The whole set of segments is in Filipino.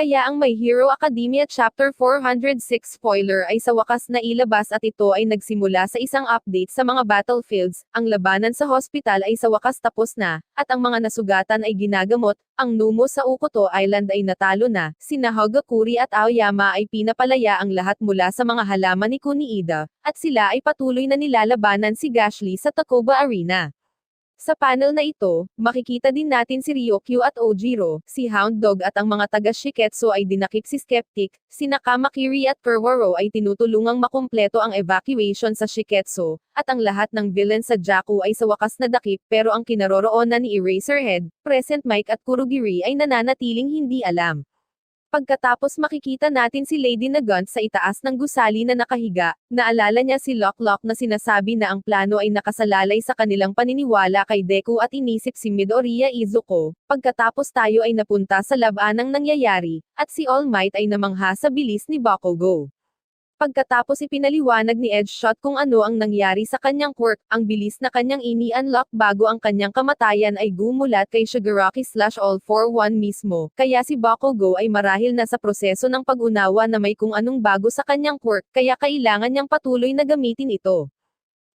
Kaya ang My Hero Academia Chapter 406 spoiler ay sa wakas na ilabas at ito ay nagsimula sa isang update sa mga battlefields, ang labanan sa hospital ay sa wakas tapos na, at ang mga nasugatan ay ginagamot, ang Numo sa Ukoto Island ay natalo na, sina Hogakuri at Aoyama ay pinapalaya ang lahat mula sa mga halaman ni Kuniida, at sila ay patuloy na nilalabanan si Gashly sa Takoba Arena. Sa panel na ito, makikita din natin si Ryokyu at Ojiro, si Hound Dog at ang mga taga Shiketsu ay dinakip si Skeptic, si Nakamakiri at Kurwaro ay tinutulungang makumpleto ang evacuation sa Shiketsu, at ang lahat ng villain sa Jaku ay sa wakas na dakip pero ang kinaroroonan ni Eraserhead, Present Mike at Kurogiri ay nananatiling hindi alam. Pagkatapos makikita natin si Lady Nagant sa itaas ng gusali na nakahiga, naalala niya si Lock Lock na sinasabi na ang plano ay nakasalalay sa kanilang paniniwala kay Deku at inisip si Midoriya Izuko, pagkatapos tayo ay napunta sa labanang nangyayari, at si All Might ay namangha sa bilis ni Bakugo. Pagkatapos ipinaliwanag ni Edgeshot kung ano ang nangyari sa kanyang quirk, ang bilis na kanyang ini-unlock bago ang kanyang kamatayan ay gumulat kay Shigaraki slash All for One mismo, kaya si Bakugo ay marahil na sa proseso ng pag-unawa na may kung anong bago sa kanyang quirk, kaya kailangan niyang patuloy na gamitin ito.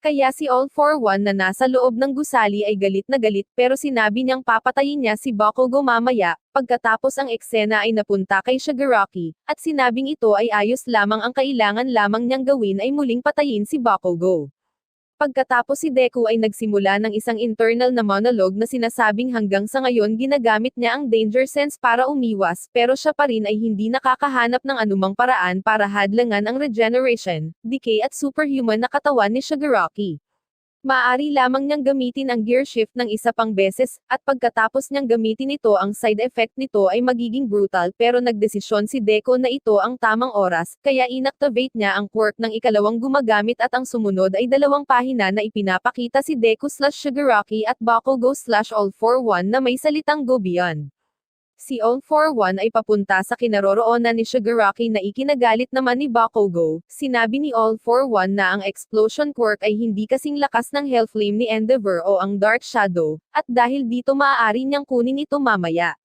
Kaya si All for One na nasa loob ng gusali ay galit na galit pero sinabi niyang papatayin niya si Bakugo mamaya, pagkatapos ang eksena ay napunta kay Shigaraki, at sinabing ito ay ayos lamang ang kailangan lamang niyang gawin ay muling patayin si Bakugo. Pagkatapos si Deku ay nagsimula ng isang internal na monologue na sinasabing hanggang sa ngayon ginagamit niya ang danger sense para umiwas, pero siya pa rin ay hindi nakakahanap ng anumang paraan para hadlangan ang regeneration, decay at superhuman na katawan ni Shigaraki. Maaari lamang niyang gamitin ang gear shift ng isa pang beses, at pagkatapos niyang gamitin ito ang side effect nito ay magiging brutal pero nagdesisyon si Deco na ito ang tamang oras, kaya inactivate niya ang quirk ng ikalawang gumagamit at ang sumunod ay dalawang pahina na ipinapakita si Deku slash Shigaraki at Bakugo slash All for One na may salitang Go Beyond. Si for One ay papunta sa kinaroroonan ni Shigaraki na ikinagalit naman ni Bakugo. Sinabi ni All for One na ang explosion quirk ay hindi kasing lakas ng Hellflame ni Endeavor o ang Dark Shadow, at dahil dito maaari niyang kunin ito mamaya.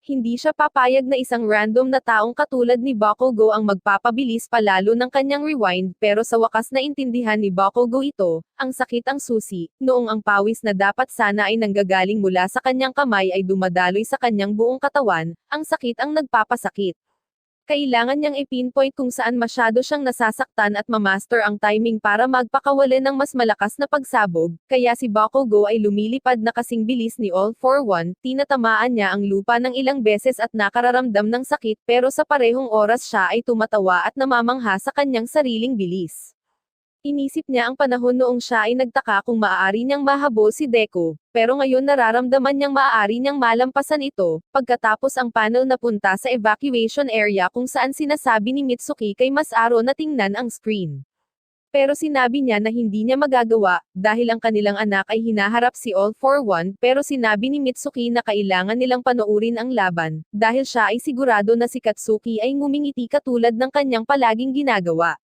Hindi siya papayag na isang random na taong katulad ni Bakugo ang magpapabilis palalo ng kanyang rewind pero sa wakas na intindihan ni Bakugo ito, ang sakit ang susi, noong ang pawis na dapat sana ay nanggagaling mula sa kanyang kamay ay dumadaloy sa kanyang buong katawan, ang sakit ang nagpapasakit. Kailangan niyang ipinpoint kung saan masyado siyang nasasaktan at mamaster ang timing para magpakawala ng mas malakas na pagsabog, kaya si Bakugo ay lumilipad na kasing bilis ni All for One, tinatamaan niya ang lupa ng ilang beses at nakararamdam ng sakit pero sa parehong oras siya ay tumatawa at namamangha sa kanyang sariling bilis. Inisip niya ang panahon noong siya ay nagtaka kung maaari niyang mahabol si Deku, pero ngayon nararamdaman niyang maaari niyang malampasan ito, pagkatapos ang panel napunta sa evacuation area kung saan sinasabi ni Mitsuki kay Masaro na tingnan ang screen. Pero sinabi niya na hindi niya magagawa, dahil ang kanilang anak ay hinaharap si All for One, pero sinabi ni Mitsuki na kailangan nilang panoorin ang laban, dahil siya ay sigurado na si Katsuki ay ngumingiti katulad ng kanyang palaging ginagawa.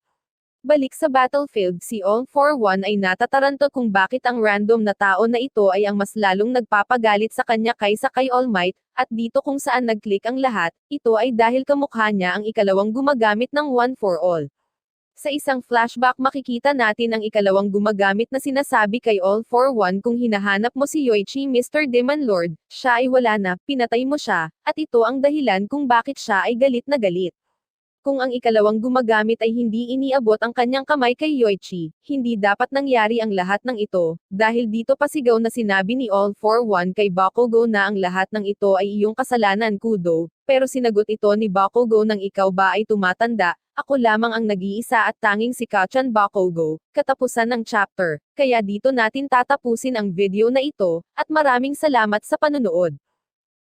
Balik sa battlefield si All for One ay natataranto kung bakit ang random na tao na ito ay ang mas lalong nagpapagalit sa kanya kaysa kay All Might, at dito kung saan nag-click ang lahat, ito ay dahil kamukha niya ang ikalawang gumagamit ng One for All. Sa isang flashback makikita natin ang ikalawang gumagamit na sinasabi kay All for One kung hinahanap mo si Yoichi Mr. Demon Lord, siya ay wala na, pinatay mo siya, at ito ang dahilan kung bakit siya ay galit na galit. Kung ang ikalawang gumagamit ay hindi iniabot ang kanyang kamay kay Yoichi, hindi dapat nangyari ang lahat ng ito, dahil dito pasigaw na sinabi ni All for One kay Bakugo na ang lahat ng ito ay iyong kasalanan kudo, pero sinagot ito ni Bakugo ng ikaw ba ay tumatanda, ako lamang ang nag-iisa at tanging si Kachan Bakugo, katapusan ng chapter, kaya dito natin tatapusin ang video na ito, at maraming salamat sa panunood.